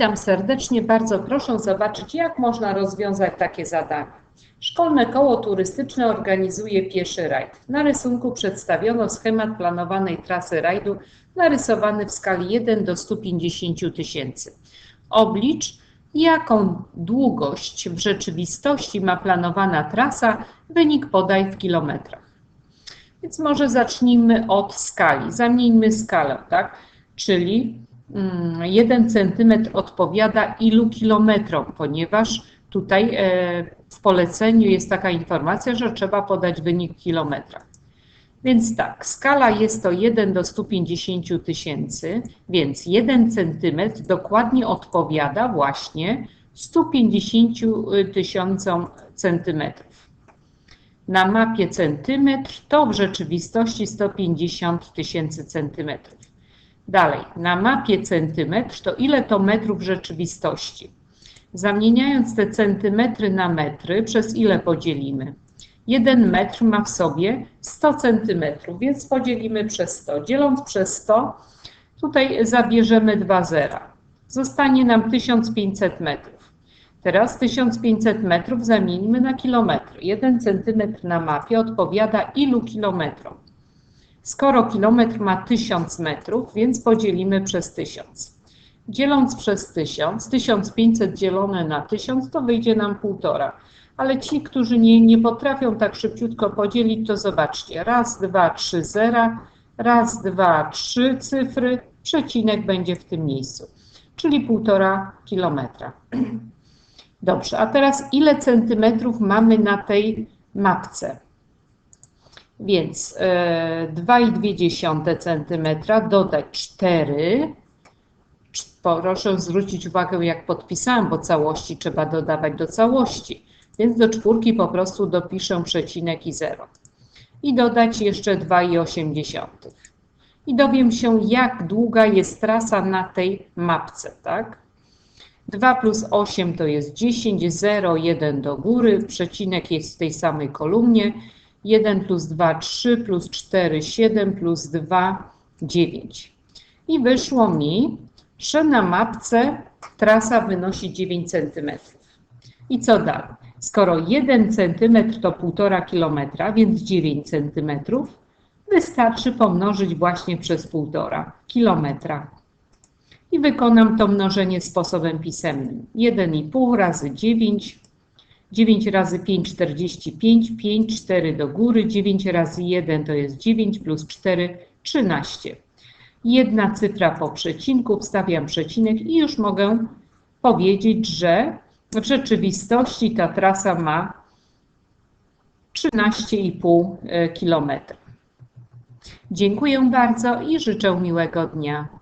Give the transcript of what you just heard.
Witam serdecznie. Bardzo proszę zobaczyć, jak można rozwiązać takie zadanie. Szkolne koło turystyczne organizuje pieszy rajd. Na rysunku przedstawiono schemat planowanej trasy rajdu narysowany w skali 1 do 150 tysięcy. Oblicz, jaką długość w rzeczywistości ma planowana trasa, wynik podaj w kilometrach. Więc może zacznijmy od skali. Zamieńmy skalę, tak? Czyli 1 cm odpowiada ilu kilometrom, ponieważ tutaj e, w poleceniu jest taka informacja, że trzeba podać wynik w kilometrach. Więc tak, skala jest to 1 do 150 tysięcy, więc 1 cm dokładnie odpowiada właśnie 150 tysiącom centymetrów. Na mapie centymetr to w rzeczywistości 150 tysięcy centymetrów. Dalej, na mapie centymetr to ile to metrów rzeczywistości? Zamieniając te centymetry na metry, przez ile podzielimy? 1 metr ma w sobie 100 centymetrów, więc podzielimy przez 100. Dzieląc przez 100, tutaj zabierzemy dwa zera. Zostanie nam 1500 metrów. Teraz 1500 metrów zamienimy na kilometry. 1 centymetr na mapie odpowiada ilu kilometrom? Skoro kilometr ma 1000 metrów, więc podzielimy przez 1000. Dzieląc przez 1000, 1500 dzielone na 1000 to wyjdzie nam 1,5. Ale ci, którzy nie, nie potrafią tak szybciutko podzielić, to zobaczcie. Raz, dwa, trzy zera, raz, dwa, trzy cyfry, przecinek będzie w tym miejscu, czyli 1,5 kilometra. Dobrze, a teraz ile centymetrów mamy na tej mapce? Więc e, 2,2 cm dodać 4. Proszę zwrócić uwagę, jak podpisałam, bo całości trzeba dodawać do całości. Więc do czwórki po prostu dopiszę przecinek i 0. I dodać jeszcze 2,8. I dowiem się, jak długa jest trasa na tej mapce, tak? 2 plus 8 to jest 10, 0, 1 do góry, przecinek jest w tej samej kolumnie. 1 plus 2, 3 plus 4, 7 plus 2, 9. I wyszło mi, że na mapce trasa wynosi 9 cm. I co dalej? Skoro 1 cm to 1,5 km, więc 9 cm, wystarczy pomnożyć właśnie przez 1,5 km. I wykonam to mnożenie sposobem pisemnym. 1,5 razy 9 9 razy 5, 45, 5, 4 do góry, 9 razy 1 to jest 9 plus 4, 13. Jedna cyfra po przecinku, wstawiam przecinek i już mogę powiedzieć, że w rzeczywistości ta trasa ma 13,5 km. Dziękuję bardzo i życzę miłego dnia.